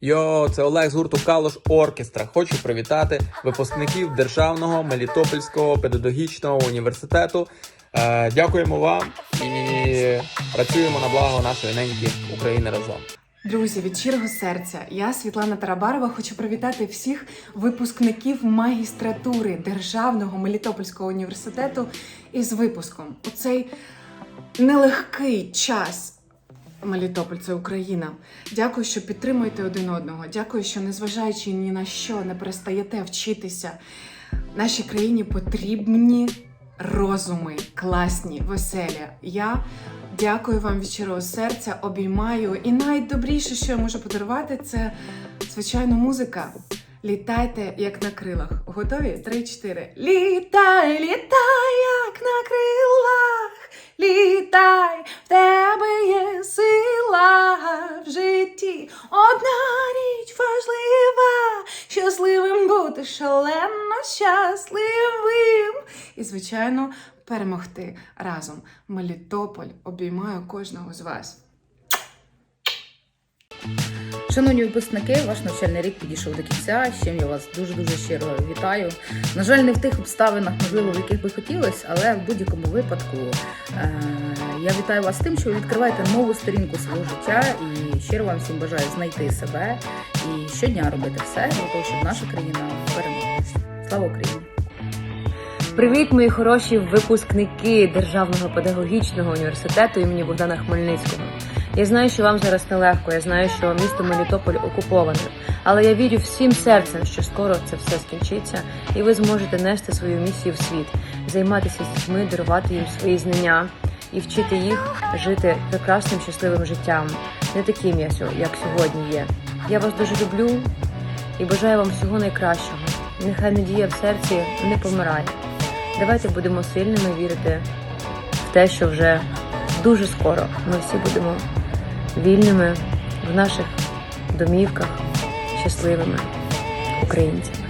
Йо, це Олег з гурту Калош Оркестра. Хочу привітати випускників Державного Мелітопольського педагогічного університету. Е, дякуємо вам і працюємо на благо нашої неньки України разом. Друзі, від щирого серця, я Світлана Тарабарова хочу привітати всіх випускників магістратури Державного Мелітопольського університету із випуском у цей нелегкий час. Мелітополь це Україна. Дякую, що підтримуєте один одного. Дякую, що незважаючи ні на що не перестаєте вчитися. Нашій країні потрібні розуми, класні, веселі. Я дякую вам від щирого серця, обіймаю. І найдобріше, що я можу подарувати, це звичайно музика. Літайте, як на крилах. Готові? Три-чотири. Літай, літай, бути шалено щасливим. І, звичайно, перемогти разом. Мелітополь обіймаю кожного з вас. Шановні випускники, ваш навчальний рік підійшов до кінця. з я вас дуже дуже щиро вітаю. На жаль, не в тих обставинах, можливо, в яких би хотілося, але в будь-якому випадку е- я вітаю вас з тим, що ви відкриваєте нову сторінку свого життя і щиро вам всім бажаю знайти себе і щодня робити все для того, щоб наша країна перемогла. Слава Україні! Привіт, мої хороші випускники Державного педагогічного університету імені Богдана Хмельницького. Я знаю, що вам зараз нелегко. Я знаю, що місто Мелітополь окуповане, але я вірю всім серцем, що скоро це все скінчиться, і ви зможете нести свою місію в світ, займатися з дітьми, дарувати їм свої знання і вчити їх жити прекрасним щасливим життям, не таким, як сьогодні є. Я вас дуже люблю і бажаю вам всього найкращого. Нехай надія в серці не помирає. Давайте будемо сильними вірити в те, що вже дуже скоро ми всі будемо вільними в наших домівках, щасливими українцями.